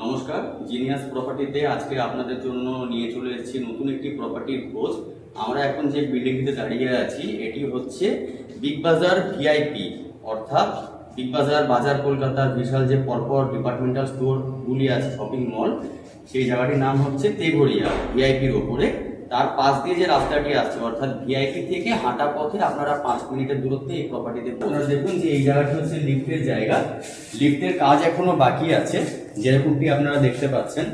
নমস্কার, জিনিয়াস প্রপার্টিতে আজকে আপনাদের জন্য নিয়ে চলে এসেছি নতুন একটি প্রপার্টির খোঁজ। আমরা এখন যে বিল্ডিংটিতে দাঁড়িয়ে আছি, এটি হচ্ছে বিগ বাজার ভিআইপি। অর্থাৎ বিগ বাজার বাজার কলকাতার বিশাল যে পরপর ডিপার্টমেন্টাল স্টোরগুলি আছে শপিং মল সেই জায়গাটির নাম হচ্ছে তেঘরিয়া, ভিআইপির ওপরে। তার পাশ দিয়ে যে রাস্তাটি আছে অর্থাৎ ভিআইপি থেকে হাঁটা পথে আপনারা পাঁচ মিনিটের দূরত্বে এই প্রপার্টিতে আপনারা দেখুন যে এই জায়গাটি হচ্ছে লিফটের জায়গা। লিফটের কাজ এখনও বাকি আছে। যেরকমটি আপনারা দেখতে পাচ্ছেন,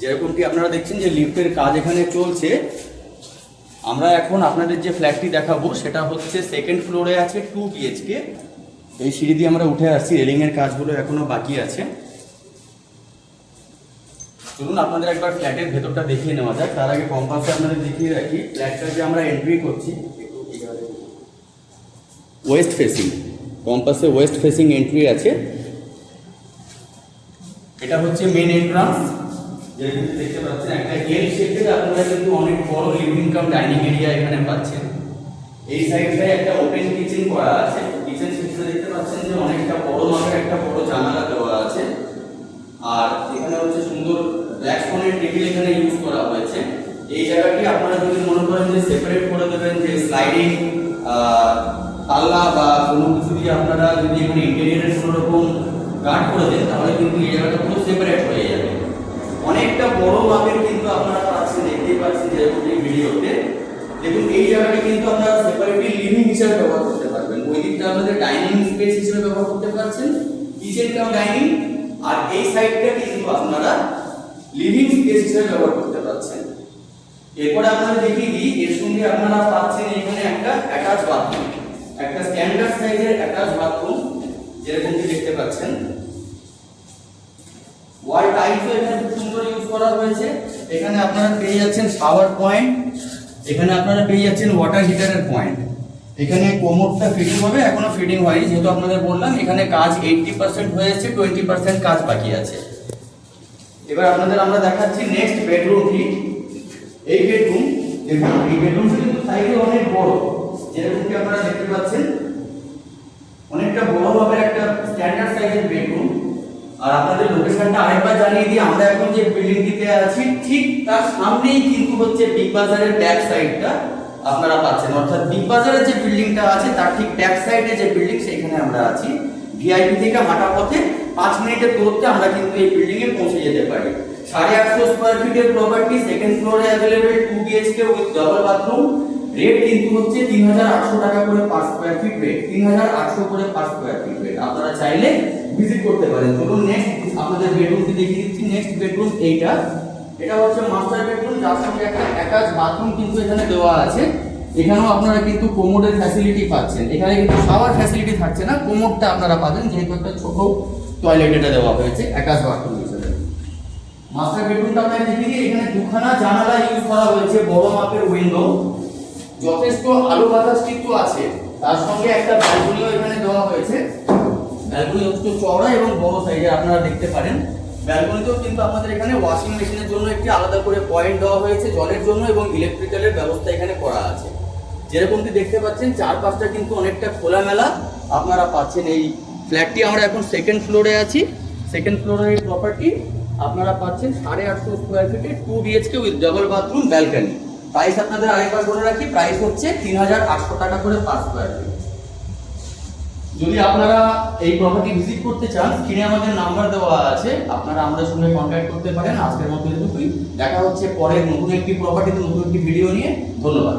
যেরকমটি আপনারা দেখছেন যে লিফটের কাজ এখানে চলছে। আমরা এখন আপনাদের যে ফ্ল্যাটটি দেখাবো, সেটা হচ্ছে সেকেন্ড ফ্লোরে আছে টু বিএইচকে এই সিঁড়ি দিয়ে আমরা উঠে আসছি রেলিংয়ের কাজগুলো এখনও বাকি আছে। চলুন আপনাদের একবার ফ্ল্যাটের ভেতরটা দেখিয়ে নেওয়া যাক। তার আগে কম্পাসে আপনাদের দেখিয়ে রাখি ফ্ল্যাটটা যে আমরা এন্ট্রি করছি। ওয়েস্ট ফেসিং কম্পাসে ওয়েস্ট ফেসিং এন্ট্রি আছে। এটা হচ্ছে মেন এন্ট্রান্স দেখতে পাচ্ছেন একটা আপনারা কিন্তু অনেক বড় এরিয়া এখানে পাচ্ছেন। এই সাইডটায় একটা ওপেন কিচেন করা আছে। কিচেন দেখতে পাচ্ছেন যে অনেকটা বড় জানালা দেওয়া আছে আর এখানে হচ্ছে সুন্দর ব্ল্যাক স্টোনের টেবিল এখানে ইউজ করা হয়েছে। এই জায়গাটি আপনারা যদি মনে করেন যে সেপারেট করে দেবেন যে স্লাইডিং পাল্লা বা কোনো কিছু দিয়ে আপনারা যদি এখানে ইন্টেরিয়ারের কোনো রকম গার্ড করে দেন, তাহলে কিন্তু এই জায়গাটা পুরো সেপারেট হয়ে যাবে। অনেকটা বড় মাপের কিন্তু আপনারা পাচ্ছেন, দেখতেই পাচ্ছেন যেরকম এই ভিডিওতে। দেখুন, এই জায়গাটি কিন্তু আপনারা সেপারেটলি লিভিং হিসেবে ব্যবহার করতে পারবেন। ওই দিকটা আপনাদের ডাইনিং স্পেস হিসেবে ব্যবহার করতে পারছেন। কিচেন কাম ডাইনিং আর এই সাইডটা কিন্তু আপনারা লিভিং স্পেস হিসেবে ব্যবহার করতে পারছেন। এরপরে আপনারা দেখিয়ে দিই, এর সঙ্গে আপনারা পাচ্ছেন এখানে একটা অ্যাটাচ বাথরুম একটা স্ট্যান্ডার্ড সাইজের অ্যাটাচ বাথরুম যেরকমটি দেখতে পাচ্ছেন। ওয়াল টাইলসও এখানে খুব সুন্দর ইউজ করা হয়েছে। এখানে আপনারা পেয়ে যাচ্ছেন শাওয়ার পয়েন্ট এখানে আপনারা পেয়ে যাচ্ছেন ওয়াটার হিটারের পয়েন্ট এখানে কোমরটা ফিটিং হবে, এখনও ফিটিং হয়নি। যেহেতু আপনাদের বললাম, এখানে কাজ এইটটি পার্সেন্ট হয়েছে টোয়েন্টি পার্সেন্ট কাজ বাকি আছে। এবার আপনাদের আমরা দেখাচ্ছি নেক্সট বেডরুম বেডরুমটি এই বেডরুম দেখুন এই বেডরুমটি কিন্তু সাইজে অনেক বড়। যেরকমটি আপনারা দেখতে পাচ্ছেন, অনেকটা বড় মাপের একটা স্ট্যান্ডার্ড সাইজের বেডরুম আর আপনাদের লোকেশনটা আরেকবার জানিয়ে দিই, আমরা এখন যে বিল্ডিংটিতে আছি, ঠিক তার সামনেই কিন্তু হচ্ছে বিগ বাজারের ব্যাক সাইডটা আপনারা পাচ্ছেন। অর্থাৎ বিগ বাজারের যে বিল্ডিংটা আছে, তার ঠিক ব্যাক সাইডে যে বিল্ডিং সেখানে আমরা আছি। ভিআইপি থেকে হাঁটা পথে পাঁচ মিনিটের দূরত্বে আমরা কিন্তু এই বিল্ডিং এ পৌঁছে যেতে পারি। সাড়ে আটশো স্কোয়ার ফিটের প্রপার্টি সেকেন্ড ফ্লোরে available two BHK with double bathroom rate কিন্তু হচ্ছে তিন হাজার আটশো টাকা করে পার স্কোয়ার ফিট রেট তিন হাজার আটশো করে পার স্কোয়ার ফিট রেট আপনারা চাইলে ভিজিট করতে পারেন। চলুন নেক্সট আপনাদের বেডরুমটি দেখিয়ে দিচ্ছি। নেক্সট বেডরুম এইটা। এটা হচ্ছে মাস্টার বেডরুম যার সঙ্গে একটা অ্যাটাচ বাথরুম কিন্তু এখানে দেওয়া আছে। এখানেও আপনারা কিন্তু কোমোডের ফ্যাসিলিটি পাচ্ছেন। এখানে কিন্তু শাওয়ার ফ্যাসিলিটি থাকছে না কোমোডটা আপনারা পাবেন, যেহেতু একটা ছোট টয়লেট এটা দেওয়া হয়েছে অ্যাটাচ বাথরুম হিসেবে। মাস্টার বেডরুমটা আপনারা দেখিয়ে দিই এখানে দুখানা জানালা ইউজ করা হয়েছে, বড় মাপের উইন্ডো যথেষ্ট আলো বাতাস কিন্তু আছে। তার সঙ্গে একটা ব্যালকনিও এখানে দেওয়া হয়েছে। ব্যালকনি যথেষ্ট চওড়া এবং বড় সাইজের আপনারা দেখতে পারেন। ব্যালকনিতেও কিন্তু আমাদের এখানে ওয়াশিং মেশিনের জন্য একটি আলাদা করে পয়েন্ট দেওয়া হয়েছে, জলের জন্য এবং ইলেকট্রিক্যালের ব্যবস্থা এখানে করা আছে। যেরকমটি দেখতে পাচ্ছেন, চারপাশটা কিন্তু অনেকটা খোলামেলা। আপনারা পাচ্ছেন এই ফ্ল্যাটটি। আমরা এখন সেকেন্ড ফ্লোরে আছি। সেকেন্ড ফ্লোরের প্রপার্টি আপনারা পাচ্ছেন সাড়ে আটশো স্কোয়ার ফিটে two BHK with double bathroom balcony price আপনাদের আরেকবার বলে রাখি প্রাইস হচ্ছে তিন হাজার আটশো টাকা করে পার স্কোয়ার ফিট যদি আপনারা এই প্রপার্টি ভিজিট করতে চান, স্ক্রিনে আমাদের নাম্বার দেওয়া আছে। আপনারা আমাদের সঙ্গে কন্ট্যাক্ট করতে পারেন। আজকের মতো এটুকুই। দেখা হচ্ছে পরের নতুন একটি প্রপার্টিতে নতুন একটি ভিডিও নিয়ে। ধন্যবাদ।